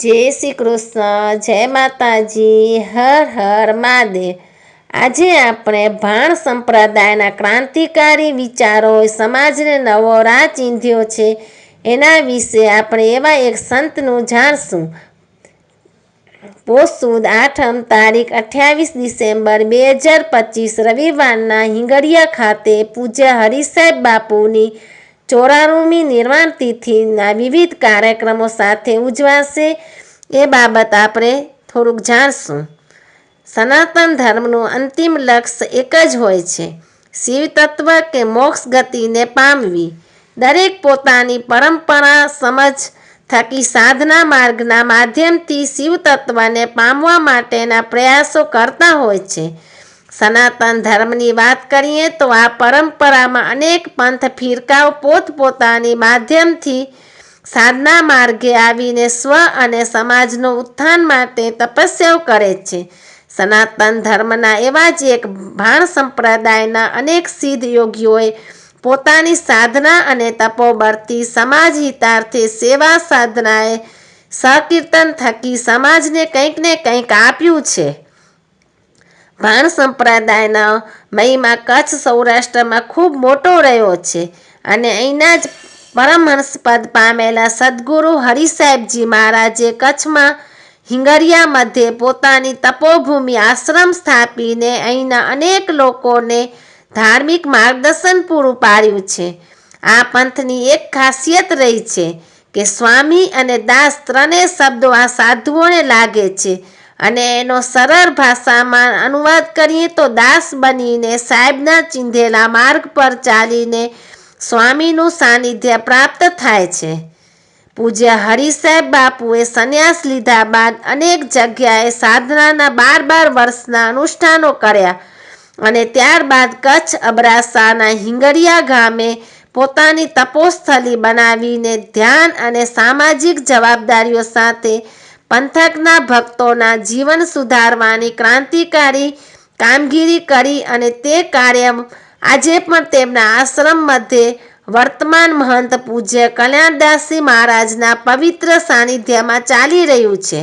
જય શ્રી કૃષ્ણ, જય માતાજી, હર હર મહાદેવ. આજે આપણે ભાણ સંપ્રદાયના ક્રાંતિકારી વિચારો, સમાજને નવો રાહ ચીંધ્યો છે. એના વિશે આપણે એવા એક સંતનું જાણશું. પોસુદ આઠમ તારીખ અઠ્યાવીસ ડિસેમ્બર બે હજાર પચીસ રવિવારના હિંગળિયા ખાતે પૂજ્ય હરિસાહેબ બાપુની ચોરાણુમી નિર્વાણ તિથિના વિવિધ કાર્યક્રમો સાથે ઉજવાશે એ બાબત આપણે થોડુંક જાણશું. સનાતન ધર્મનું અંતિમ લક્ષ્ય એક જ હોય છે, શિવ તત્વ કે મોક્ષ ગતિને પામવી. દરેક પોતાની પરંપરા, સમજ થકી સાધના માર્ગના માધ્યમથી શિવ તત્વને પામવા માટેના પ્રયાસો કરતા હોય છે. સનાતન ધર્મની વાત કરીએ તો આ પરંપરામાં અનેક પંથ ફિરકાઓ પોતપોતાની માધ્યમથી સાધના માર્ગે આવીને સ્વ અને સમાજનો ઉત્થાન માટે તપસ્યાઓ કરે છે. સનાતન ધર્મના એવા જ એક ભાણ સંપ્રદાયના અનેક સિદ્ધ યોગીઓએ પોતાની સાધના અને તપોબળથી સમાજ હિતાર્થે સેવા સાધનાએ સકીર્તન થકી સમાજને કંઈક ને કંઈક આપ્યું છે. ભાણ સંપ્રદાયના મહિમા કચ્છ સૌરાષ્ટ્રમાં ખૂબ મોટો રહ્યો છે અને અહીંના જ પરમહંસ પદ પામેલા સદગુરુ હરિસાહેબજી મહારાજે કચ્છમાં હિંગરિયા મધ્યે પોતાની તપોભૂમિ આશ્રમ સ્થાપીને અહીંના અનેક લોકોને ધાર્મિક માર્ગદર્શન પૂરું પાડ્યું છે. આ પંથની એક ખાસિયત રહી છે કે સ્વામી અને દાસ ત્રણેય શબ્દો આ સાધુઓને લાગે છે અને એનો સરળ ભાષામાં અનુવાદ કરીએ તો દાસ બનીને સાહેબના ચીંધેલા માર્ગ પર ચાલીને સ્વામીનું સાનિધ્ય પ્રાપ્ત થાય છે. પૂજ્ય હરિસાહેબ બાપુએ સંન્યાસ લીધા બાદ અનેક જગ્યાએ સાધનાના બાર બાર વર્ષના અનુષ્ઠાનો કર્યા અને ત્યારબાદ કચ્છ અબરાસાના હિંગરિયા ગામે પોતાની તપોસ્થલી બનાવીને ધ્યાન અને સામાજિક જવાબદારીઓ સાથે પંથકના ભક્તોના જીવન સુધારવાની ક્રાંતિકારી કામગીરી કરી અને તે કાર્ય આજે પણ તેમના આશ્રમ મધ્યે વર્તમાન મહંત પૂજ્ય કલ્યાણદાસજી મહારાજના પવિત્ર સાનિધ્યમાં ચાલી રહ્યું છે.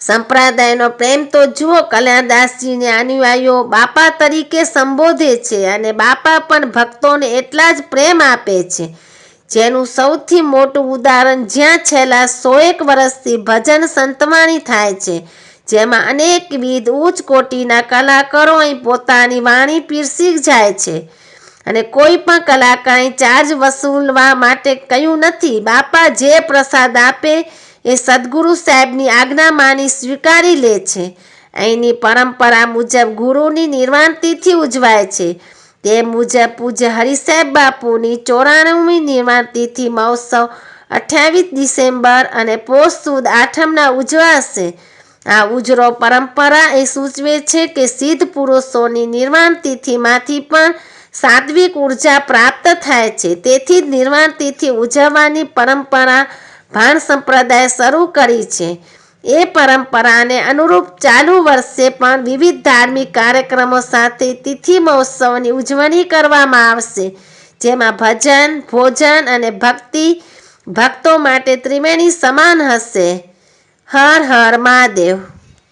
સંપ્રદાયનો પ્રેમ તો જુઓ, કલ્યાણદાસજીને અનુયાયીઓ બાપા તરીકે સંબોધે છે અને બાપા પણ ભક્તોને એટલા જ પ્રેમ આપે છે. જેનું સૌથી મોટું ઉદાહરણ જ્યાં છેલ્લા સોએક વર્ષથી ભજન સંતવાણી થાય છે, જેમાં અનેકવિધ ઉચ્ચ કોટીના કલાકારો અહીં પોતાની વાણી પીરસી જાય છે. અને કોઈ પણ કલાકારે ચાર્જ વસૂલવા માટે કહ્યું નથી, બાપા જે પ્રસાદ આપે એ સદગુરુ સાહેબની આજ્ઞા માની સ્વીકારી લે છે. અહીંની પરંપરા મુજબ ગુરુની નિર્વાણ તિથિ ઉજવાય છે. તે મુજબ પૂજ્ય હરિસાહેબ બાપુની ચોરાણુમી નિર્વાણ તિથિ મહોત્સવ અઠ્યાવીસ ડિસેમ્બર અને પોષ સુદ આઠમના ઉજવાશે. આ ઉજરો પરંપરા એ સૂચવે છે કે સિદ્ધ પુરુષોની નિર્વાણ તિથિમાંથી પણ સાત્વિક ઊર્જા પ્રાપ્ત થાય છે. તેથી જ નિર્વાણ તિથિ ઉજવવાની પરંપરા ભાણ સંપ્રદાય શરૂ કરી છે. એ પરંપરાને અનુરૂપ ચાલુ વર્ષે પણ વિવિધ ધાર્મિક કાર્યક્રમો સાથે તિથિ મહોત્સવની ઉજવણી કરવામાં આવશે, જેમાં ભજન, ભોજન અને ભક્તિ ભક્તો માટે ત્રિવેણી સમાન હશે. હર હર મહાદેવ.